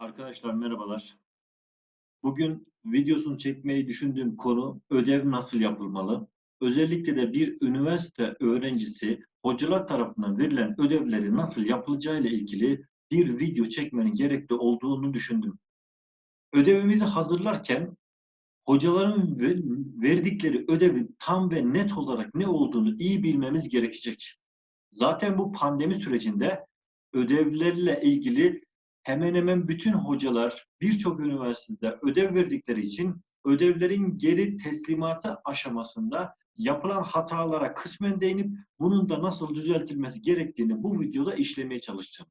Arkadaşlar merhabalar. Bugün videosunu çekmeyi düşündüğüm konu ödev nasıl yapılmalı? Özellikle de bir üniversite öğrencisi hocalar tarafından verilen ödevleri nasıl yapılacağı ile ilgili bir video çekmenin gerekli olduğunu düşündüm. Ödevimizi hazırlarken hocaların verdikleri ödevi tam ve net olarak ne olduğunu iyi bilmemiz gerekecek. Zaten bu pandemi sürecinde ödevlerle ilgili hemen hemen bütün hocalar birçok üniversitede ödev verdikleri için ödevlerin geri teslimatı aşamasında yapılan hatalara kısmen değinip bunun da nasıl düzeltilmesi gerektiğini bu videoda işlemeye çalışacağım.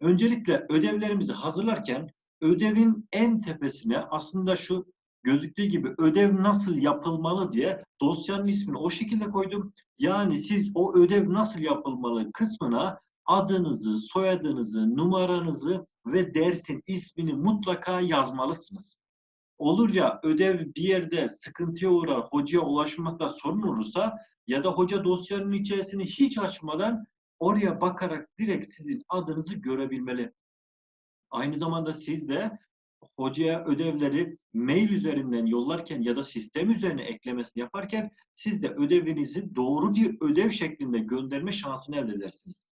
Öncelikle ödevlerimizi hazırlarken ödevin en tepesine aslında şu gözüktüğü gibi ödev nasıl yapılmalı diye dosyanın ismini o şekilde koydum. Yani siz o ödev nasıl yapılmalı kısmına adınızı, soyadınızı, numaranızı ve dersin ismini mutlaka yazmalısınız. Olur ya ödev bir yerde sıkıntıya uğrar, hocaya ulaşmakta sorun olursa ya da hoca dosyanın içerisini hiç açmadan oraya bakarak direkt sizin adınızı görebilmeli. Aynı zamanda siz de hocaya ödevleri mail üzerinden yollarken ya da sistem üzerine eklemesini yaparken siz de ödevinizi doğru bir ödev şeklinde gönderme şansını elde edersiniz.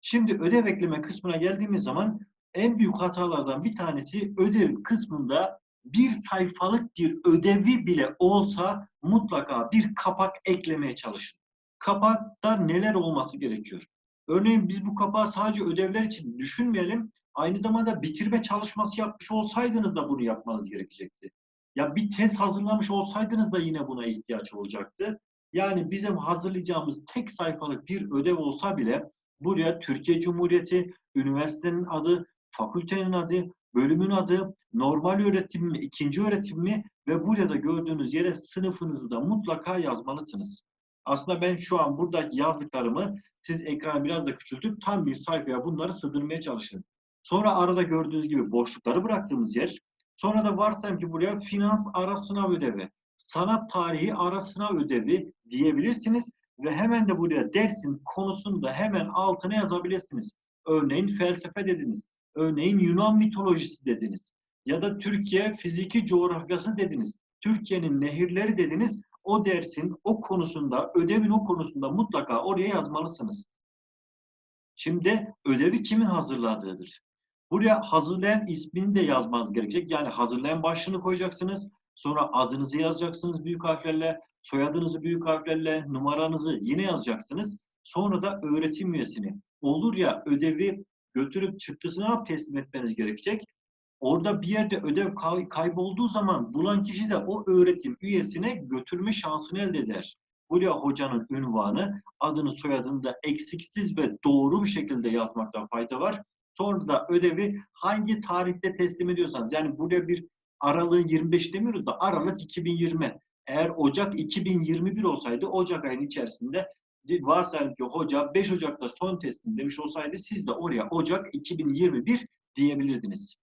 Şimdi ödev ekleme kısmına geldiğimiz zaman en büyük hatalardan bir tanesi ödev kısmında bir sayfalık bir ödevi bile olsa mutlaka bir kapak eklemeye çalışın. Kapakta neler olması gerekiyor? Örneğin biz bu kapağı sadece ödevler için düşünmeyelim. Aynı zamanda bitirme çalışması yapmış olsaydınız da bunu yapmanız gerekecekti. Ya bir tez hazırlamış olsaydınız da yine buna ihtiyaç olacaktı. Yani bizim hazırlayacağımız tek sayfalık bir ödev olsa bile Buraya Türkiye Cumhuriyeti, üniversitenin adı, fakültenin adı, bölümün adı, normal öğretim mi, ikinci öğretim mi ve burada gördüğünüz yere sınıfınızı da mutlaka yazmalısınız. Aslında ben şu an buradaki yazdıklarımı siz ekranı biraz da küçültüp tam bir sayfaya bunları sığdırmaya çalışın. Sonra arada gördüğünüz gibi boşlukları bıraktığımız yer. Sonra da varsayalım ki buraya finans ara sınav ödevi, sanat tarihi ara sınav ödevi diyebilirsiniz ve hemen de buraya dersin konusunu da hemen altına yazabilirsiniz. Örneğin felsefe dediniz. Örneğin Yunan mitolojisi dediniz. Ya da Türkiye fiziki coğrafyası dediniz. Türkiye'nin nehirleri dediniz. O dersin o konusunda, ödevin o konusunda mutlaka oraya yazmalısınız. Şimdi ödevi kimin hazırladığıdır. Buraya hazırlayan ismini de yazmanız gerekecek. Yani hazırlayan başlığını koyacaksınız. Sonra adınızı yazacaksınız büyük harflerle. Soyadınızı büyük harflerle, numaranızı yine yazacaksınız. Sonra da öğretim üyesini. Olur ya ödevi götürüp çıktısını alıp teslim etmeniz gerekecek. Orada bir yerde ödev kay kaybolduğu zaman bulan kişi de o öğretim üyesine götürme şansını elde eder. Buraya hocanın ünvanı, adını soyadını da eksiksiz ve doğru bir şekilde yazmakta fayda var. Sonra da ödevi hangi tarihte teslim ediyorsanız yani buraya bir aralığı 25 demiyoruz da aralık 2020. Eğer Ocak 2021 olsaydı Ocak ayının içerisinde varsayalım ki hoca 5 Ocak'ta son teslim demiş olsaydı siz de oraya Ocak 2021 diyebilirdiniz.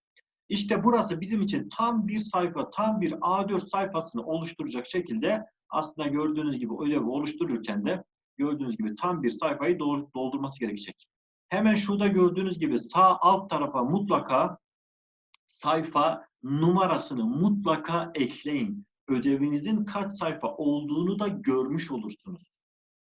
İşte burası bizim için tam bir sayfa, tam bir A4 sayfasını oluşturacak şekilde aslında gördüğünüz gibi ödevi oluştururken de gördüğünüz gibi tam bir sayfayı doldurması gerekecek. Hemen şurada gördüğünüz gibi sağ alt tarafa mutlaka sayfa numarasını mutlaka ekleyin ödevinizin kaç sayfa olduğunu da görmüş olursunuz.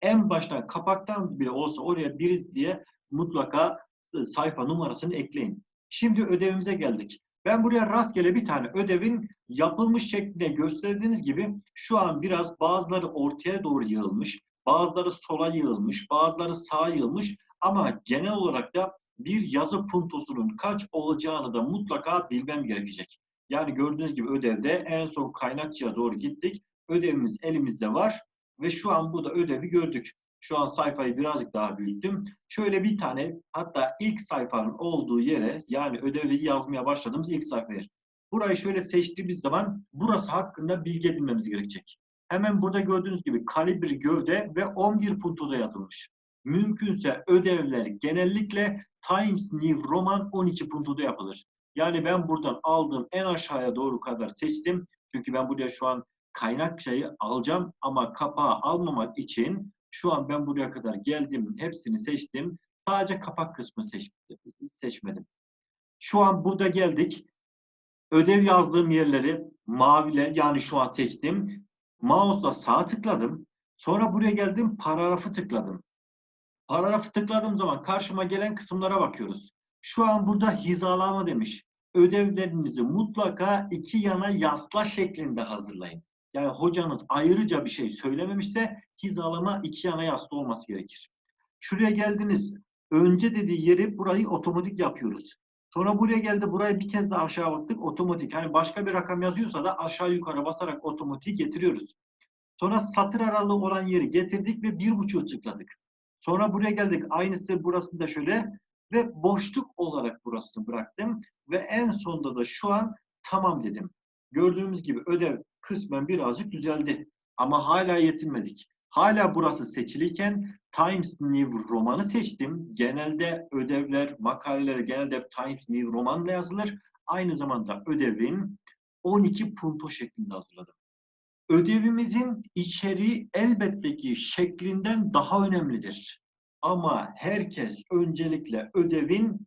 En baştan kapaktan bile olsa oraya bir diye mutlaka e, sayfa numarasını ekleyin. Şimdi ödevimize geldik. Ben buraya rastgele bir tane ödevin yapılmış şeklinde gösterdiğiniz gibi şu an biraz bazıları ortaya doğru yığılmış, bazıları sola yığılmış, bazıları sağa yığılmış ama genel olarak da bir yazı puntosunun kaç olacağını da mutlaka bilmem gerekecek. Yani gördüğünüz gibi ödevde en son kaynakçıya doğru gittik. Ödevimiz elimizde var ve şu an burada ödevi gördük. Şu an sayfayı birazcık daha büyüttüm. Şöyle bir tane hatta ilk sayfanın olduğu yere yani ödevi yazmaya başladığımız ilk sayfaya. Burayı şöyle seçtiğimiz zaman burası hakkında bilgi edinmemiz gerekecek. Hemen burada gördüğünüz gibi kalibre gövde ve 11 puntoda yazılmış. Mümkünse ödevler genellikle Times New Roman 12 puntoda yapılır. Yani ben buradan aldığım en aşağıya doğru kadar seçtim. Çünkü ben buraya şu an kaynak şeyi alacağım ama kapağı almamak için şu an ben buraya kadar geldim. Hepsini seçtim. Sadece kapak kısmı seç, seçmedim. Şu an burada geldik. Ödev yazdığım yerleri maviyle yani şu an seçtim. Mouse'la sağ tıkladım. Sonra buraya geldim paragrafı tıkladım. Paragrafı tıkladığım zaman karşıma gelen kısımlara bakıyoruz. Şu an burada hizalama demiş. Ödevlerinizi mutlaka iki yana yasla şeklinde hazırlayın. Yani hocanız ayrıca bir şey söylememişse hizalama iki yana yaslı olması gerekir. Şuraya geldiniz. Önce dediği yeri burayı otomatik yapıyoruz. Sonra buraya geldi. Burayı bir kez daha aşağı baktık. Otomatik. Hani başka bir rakam yazıyorsa da aşağı yukarı basarak otomatik getiriyoruz. Sonra satır aralığı olan yeri getirdik ve bir buçuğu tıkladık. Sonra buraya geldik. Aynısı burası da şöyle ve boşluk olarak burasını bıraktım ve en sonunda da şu an tamam dedim. Gördüğümüz gibi ödev kısmen birazcık düzeldi ama hala yetinmedik. Hala burası seçiliyken Times New Roman'ı seçtim. Genelde ödevler, makaleler genelde Times New Roman'la yazılır. Aynı zamanda ödevin 12 punto şeklinde hazırladım. Ödevimizin içeriği elbette ki şeklinden daha önemlidir. Ama herkes öncelikle ödevin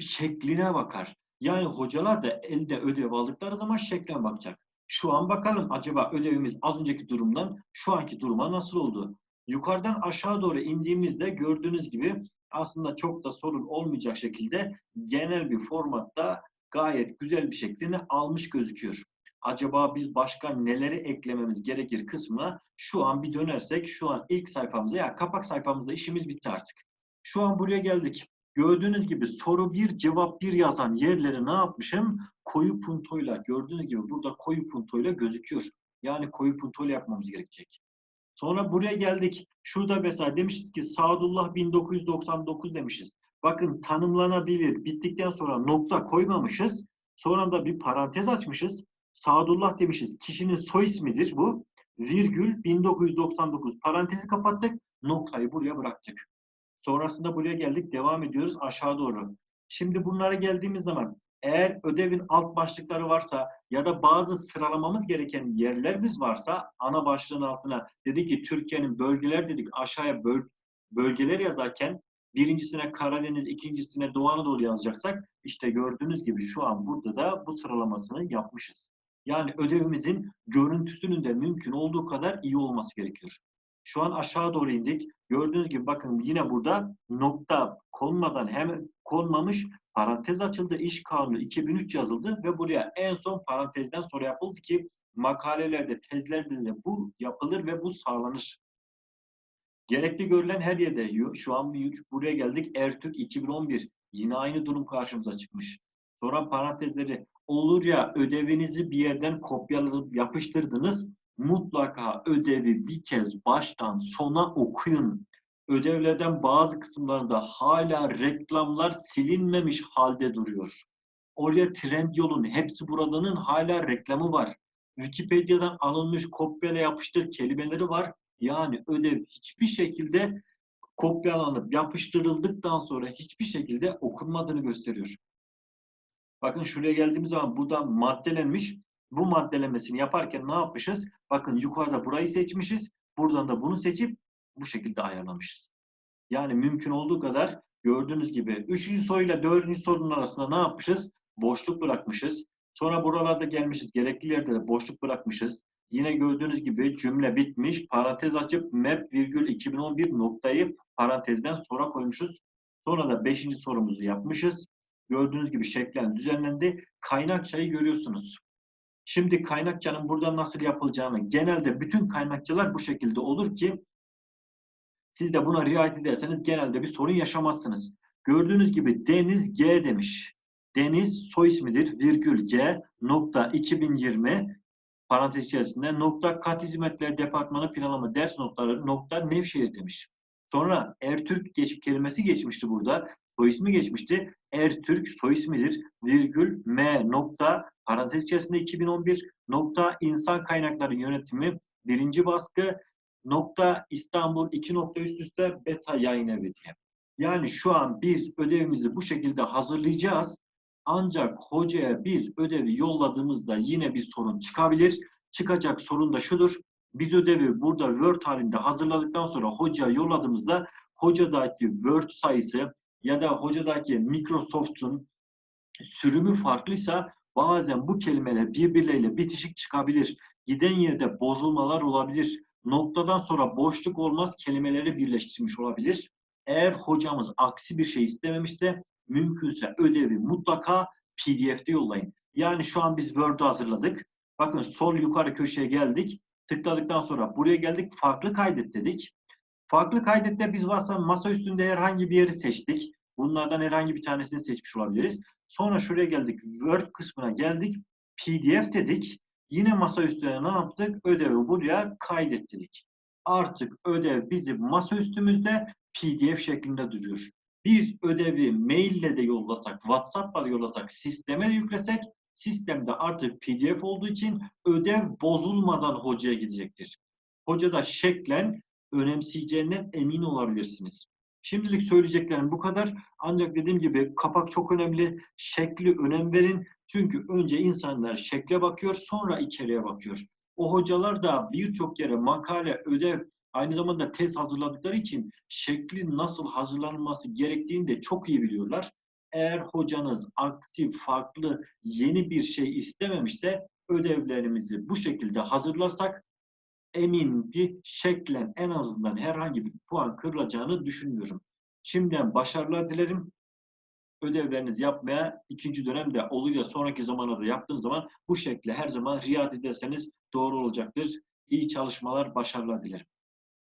şekline bakar. Yani hocalar da elde ödev aldıkları zaman şekline bakacak. Şu an bakalım acaba ödevimiz az önceki durumdan şu anki duruma nasıl oldu? Yukarıdan aşağı doğru indiğimizde gördüğünüz gibi aslında çok da sorun olmayacak şekilde genel bir formatta gayet güzel bir şeklini almış gözüküyor. Acaba biz başka neleri eklememiz gerekir kısmına şu an bir dönersek şu an ilk sayfamızda ya kapak sayfamızda işimiz bitti artık. Şu an buraya geldik. Gördüğünüz gibi soru bir cevap bir yazan yerleri ne yapmışım? Koyu puntoyla gördüğünüz gibi burada koyu puntoyla gözüküyor. Yani koyu puntoyla yapmamız gerekecek. Sonra buraya geldik. Şurada mesela demişiz ki Sadullah 1999 demişiz. Bakın tanımlanabilir. Bittikten sonra nokta koymamışız. Sonra da bir parantez açmışız. Sadullah demişiz. Kişinin soy ismidir bu. Virgül 1999 parantezi kapattık. Noktayı buraya bıraktık. Sonrasında buraya geldik. Devam ediyoruz aşağı doğru. Şimdi bunlara geldiğimiz zaman eğer ödevin alt başlıkları varsa ya da bazı sıralamamız gereken yerlerimiz varsa ana başlığın altına dedi ki Türkiye'nin bölgeler dedik aşağıya böl bölgeler yazarken birincisine Karadeniz, ikincisine Doğu Anadolu yazacaksak işte gördüğünüz gibi şu an burada da bu sıralamasını yapmışız. Yani ödevimizin görüntüsünün de mümkün olduğu kadar iyi olması gerekiyor. Şu an aşağı doğru indik. Gördüğünüz gibi bakın yine burada nokta konmadan hemen konmamış parantez açıldı. İş kanunu 2003 yazıldı ve buraya en son parantezden sonra yapıldı ki makalelerde, tezlerde de bu yapılır ve bu sağlanır. Gerekli görülen her yerde şu an buraya geldik. Ertürk 2011 yine aynı durum karşımıza çıkmış. Sonra parantezleri olur ya ödevinizi bir yerden kopyaladıp yapıştırdınız mutlaka ödevi bir kez baştan sona okuyun. Ödevlerden bazı kısımlarında hala reklamlar silinmemiş halde duruyor. Oraya Trendyol'un hepsi buradanın hala reklamı var. Wikipedia'dan alınmış kopyala yapıştır kelimeleri var. Yani ödev hiçbir şekilde kopyalanıp yapıştırıldıktan sonra hiçbir şekilde okunmadığını gösteriyor. Bakın şuraya geldiğimiz zaman burada maddelenmiş. Bu maddelemesini yaparken ne yapmışız? Bakın yukarıda burayı seçmişiz. Buradan da bunu seçip bu şekilde ayarlamışız. Yani mümkün olduğu kadar gördüğünüz gibi üçüncü soruyla dördüncü sorunun arasında ne yapmışız? Boşluk bırakmışız. Sonra buralarda gelmişiz. Gerekli yerde de boşluk bırakmışız. Yine gördüğünüz gibi cümle bitmiş. Parantez açıp map virgül 2011 noktayı parantezden sonra koymuşuz. Sonra da beşinci sorumuzu yapmışız. Gördüğünüz gibi şeklen düzenlendi. Kaynakçayı görüyorsunuz. Şimdi kaynakçanın burada nasıl yapılacağını genelde bütün kaynakçalar bu şekilde olur ki siz de buna riayet ederseniz genelde bir sorun yaşamazsınız. Gördüğünüz gibi Deniz G demiş. Deniz soy ismidir virgül G nokta 2020 parantez içerisinde nokta kat hizmetler departmanı planlama ders notları nokta Nevşehir demiş. Sonra Ertürk geç, kelimesi geçmişti burada. Soy ismi geçmişti. Ertürk soy ismidir. Virgül M nokta parantez içerisinde 2011 nokta insan kaynakları yönetimi birinci baskı nokta İstanbul iki nokta üst üste beta yayın evi diye. Yani şu an biz ödevimizi bu şekilde hazırlayacağız. Ancak hocaya biz ödevi yolladığımızda yine bir sorun çıkabilir. Çıkacak sorun da şudur. Biz ödevi burada Word halinde hazırladıktan sonra hocaya yolladığımızda hocadaki Word sayısı ya da hocadaki Microsoft'un sürümü farklıysa bazen bu kelimeler birbirleriyle bitişik çıkabilir. Giden yerde bozulmalar olabilir. Noktadan sonra boşluk olmaz kelimeleri birleştirmiş olabilir. Eğer hocamız aksi bir şey istememişse mümkünse ödevi mutlaka PDF'de yollayın. Yani şu an biz Word'u hazırladık. Bakın sol yukarı köşeye geldik. Tıkladıktan sonra buraya geldik. Farklı kaydet dedik. Farklı kaydette biz varsa masa üstünde herhangi bir yeri seçtik. Bunlardan herhangi bir tanesini seçmiş olabiliriz. Sonra şuraya geldik. Word kısmına geldik. PDF dedik. Yine masa üstüne ne yaptık? Ödevi buraya kaydet dedik. Artık ödev bizim masa üstümüzde PDF şeklinde duruyor. Biz ödevi maille de yollasak, WhatsApp'la da yollasak, sisteme de yüklesek, sistemde artık PDF olduğu için ödev bozulmadan hocaya gidecektir. Hoca da şeklen önemseyeceğinden emin olabilirsiniz. Şimdilik söyleyeceklerim bu kadar. Ancak dediğim gibi kapak çok önemli. Şekli önem verin. Çünkü önce insanlar şekle bakıyor, sonra içeriye bakıyor. O hocalar da birçok yere makale, ödev, aynı zamanda tez hazırladıkları için şeklin nasıl hazırlanması gerektiğini de çok iyi biliyorlar. Eğer hocanız aksi, farklı, yeni bir şey istememişse ödevlerimizi bu şekilde hazırlarsak emin ki şeklen en azından herhangi bir puan kırılacağını düşünmüyorum. Şimdiden başarılar dilerim. Ödevlerinizi yapmaya ikinci dönemde olur ya sonraki zamanlarda yaptığınız zaman bu şekle her zaman riayet ederseniz doğru olacaktır. İyi çalışmalar, başarılar dilerim.